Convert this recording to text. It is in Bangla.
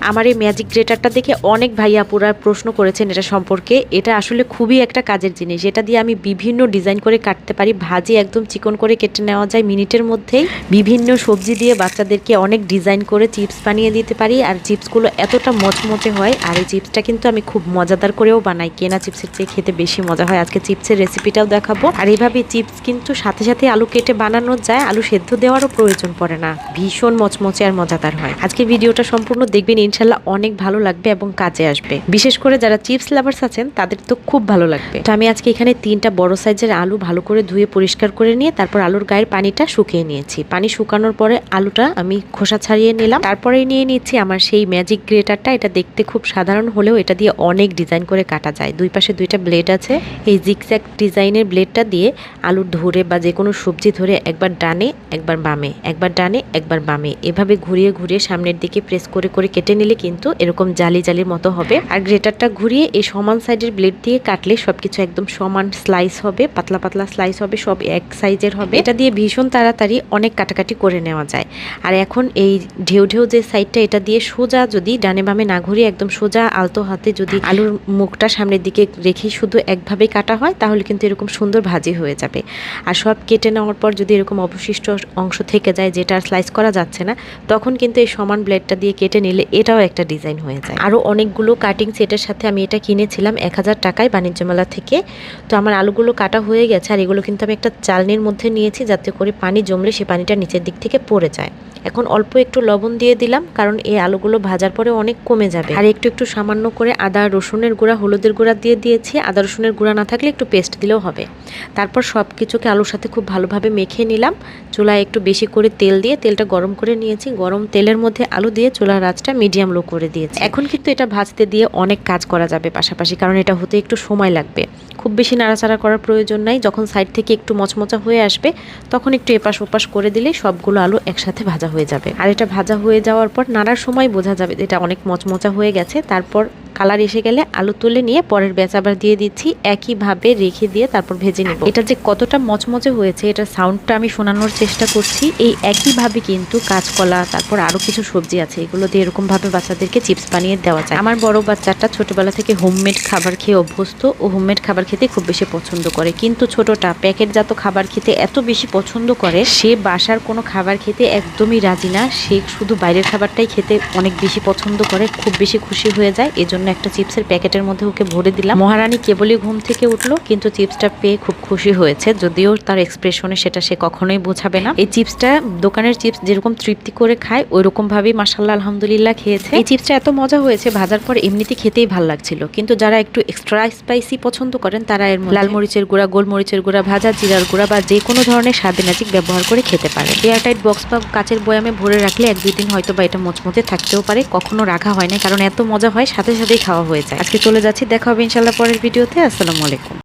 আমার এই ম্যাজিক গ্রেটারটা দেখে অনেক ভাই আপুরা প্রশ্ন করেছেন এটা সম্পর্কে। এটা আসলে খুবই একটা কাজের জিনিস। এটা দিয়ে আমি বিভিন্ন ডিজাইন করে কাটতে পারি। ভাজি একদম চিকন করে কেটে নেওয়া যায় মিনিটের মধ্যেই। বিভিন্ন সবজি দিয়ে বাচ্চাদেরকে অনেক ডিজাইন করে চিপস বানিয়ে দিতে পারি। আর চিপসগুলো এতটা মচমচে হয়। আর এই চিপসটা কিন্তু আমি খুব মজাদার করেও বানাই। কেনা চিপসের চেয়ে খেতে বেশি মজা হয়। আজকে চিপসের রেসিপিটাও দেখাবো। আর এইভাবে চিপস কিন্তু সাথে সাথে আলু কেটে বানানো যায়। আলু সেদ্ধ দেওয়ারও প্রয়োজন পড়ে না। ভীষণ মচমচে আর মজাদার হয়। আজকে ভিডিওটা সম্পূর্ণ দেখবেন। ইনশাল্লাহ অনেক ভালো লাগবে এবং কাজে আসবে। বিশেষ করে যারা চিপস লাভার্স আছেন, তাদের তো খুব ভালো লাগবে। তো আমি আজকে এখানে তিনটা বড় সাইজের আলু ভালো করে ধুয়ে পরিষ্কার করে নিয়ে, তারপর আলুর গায়ের পানিটা শুকিয়ে নিয়েছি। পানি শুকানোর পরে আলুটা আমি খোসা ছাড়িয়ে নিলাম। তারপরে নিয়ে নিচ্ছি আমার সেই ম্যাজিক গ্রেটারটা এটা দেখতে খুব সাধারণ হলেও এটা দিয়ে অনেক ডিজাইন করে কাটা যায়। দুই পাশে দুইটা ব্লেড আছে। এই জিগজ্যাগ ডিজাইনের ব্লেডটা দিয়ে আলু ধরে বা যে কোনো সবজি ধরে একবার ডানে, একবার বামে, একবার ডানে, একবার বামে। এভাবে ঘুরিয়ে ঘুরিয়ে সামনের দিকে প্রেস করে করে কেটে নিলে কিন্তু এরকম জালি জালির মতো হবে। আর গ্রেটারটা ঘুরিয়ে এই সমান সাইডের ব্লেড দিয়ে কাটলে সবকিছু একদম সমান স্লাইস হবে, পাতলা পাতলা স্লাইস হবে, সব এক সাইজের হবে। এটা দিয়ে ভীষণ তাড়াতাড়ি অনেক কাটাকাটি করে নেওয়া যায়। আর এখন এই ঢেউ ঢেউ যে সাইডটা এটা দিয়ে সোজা যদি ডানে বামে না ঘুরিয়ে একদম সোজা আলতো হাতে যদি আলুর মুখটা সামনের দিকে রেখে শুধু একভাবে কাটা হয়, তাহলে কিন্তু এরকম সুন্দর ভাজি হয়ে যাবে। আর সব কেটে নেওয়ার পর যদি এরকম অবশিষ্ট অংশ থেকে যায়, যেটা স্লাইস করা যাচ্ছে না, তখন কিন্তু এই সমান ব্লেডটা দিয়ে কেটে নিলে এটাও একটা ডিজাইন হয়ে যায়। আরও অনেকগুলো কাটিং সেটের সাথে আমি এটা কিনেছিলাম এক হাজার টাকায় বাণিজ্য মেলা থেকে। তো আমার আলুগুলো কাটা হয়ে গেছে আর এগুলো কিন্তু আমি একটা চালনির মধ্যে নিয়েছি যাতে করে পানি জমলে সে পানিটা নিচের দিক থেকে পড়ে যায়। এখন অল্প একটু লবণ দিয়ে দিলাম কারণ এই আলুগুলো ভাজার পরে অনেক কমে যাবে। আর একটু একটু সামান্য করে আদা, রসুনের গুঁড়া, হলুদের গুঁড়া দিয়ে দিয়েছি। আদা, রসুনের গুঁড়া না থাকলে একটু পেস্ট দিলেও হবে। তারপর সব কিছুকে আলুর সাথে খুব ভালোভাবে মেখে নিলাম। চুলায় একটু বেশি করে তেল দিয়ে তেলটা গরম করে নিয়েছি। গরম তেলের মধ্যে আলু দিয়ে চুলার আঁচটা মিডিয়াম লো করে দিয়েছি। এখন কিন্তু এটা ভাজতে দিয়ে অনেক কাজ করা যাবে পাশাপাশি, কারণ এটা হতে একটু সময় লাগবে। খুব বেশি নাড়াচাড়া করার প্রয়োজন নাই, যখন সাইড থেকে একটু মচমচা হয়ে আসবে, তখন একটু এপাশ ওপাশ করে দিলে সবগুলো আলু একসাথে ভাজা হয়ে যাবে। আর এটা ভাজা হয়ে যাওয়ার পর নাড়ার সময় বোঝা যাবে এটা অনেক মচমচা হয়ে গেছে, তারপর কালার এসে গেলে আলু তুলে নিয়ে পরের ব্যাচ আবার দিয়ে দিচ্ছি, একইভাবে রেখে দিয়ে তারপর ভেজে নেব। এটা যে কতটা মচমচে হয়েছে, এটা সাউন্ডটা আমি শোনানোর চেষ্টা করছি। এই একইভাবে কিন্তু কাঁচকলা, তারপর আরও কিছু সবজি আছে, এগুলো দিয়ে এরকমভাবে বাচ্চাদেরকে চিপস বানিয়ে দেওয়া যায়। আমার বড় বাচ্চাটা ছোটবেলা থেকে হোমমেড খাবার খেয়ে অভ্যস্ত। ও হোমমেড খাবার খেতে খুব বেশি পছন্দ করে। কিন্তু ছোটটা প্যাকেটজাত খাবার খেতে এত বেশি পছন্দ করে, সে বাসার কোনো খাবার খেতে একদমই রাজি না। সে শুধু বাইরের খাবারটাই খেতে অনেক বেশি পছন্দ করে, খুব বেশি খুশি হয়ে যায়। এজন্য একটা চিপসের প্যাকেটের মধ্যে ওকে ভরে দিলাম। মহারানী কেবলই ঘুম থেকে উঠল, কিন্তু চিপসটা পেয়ে খুব খুশি হয়েছে। যদিও তার এক্সপ্রেশনে সেটা সে কখনোই বোঝাবে না। এই চিপসটা দোকানের চিপস যেরকম তৃপ্তি করে খায় ওই রকম ভাবেই মাসাল্লাহ আলহামদুলিল্লাহ খেয়েছে। এই চিপসটা এত মজা হয়েছে, ভাজার পর এমনিতে খেতেই ভালো লাগছিল। কিন্তু যারা একটু এক্সট্রা স্পাইসি পছন্দ করেন, তারা এর লাল মরিচের গুঁড়া গোলমরিচের গুঁড়া, ভাজা জিরার গুঁড়া বা যে কোনো ধরনের স্বাদে ম্যাজিক ব্যবহার করে খেতে পারে এয়ারটাইট বক্স বা কাচের বয়ামে ভরে রাখলে এক দুই দিন হয়তো বা এটা মচমচে থাকতেও পারে, কখনো রাখা হয় না কারণ এত মজা হয়, সাথে সাথেই খাওয়া হয়ে যায়। আজকে চলে যাচ্ছি দেখা হবে ইনশাল্লাহ পরের ভিডিওতে। আসসালামু আলাইকুম।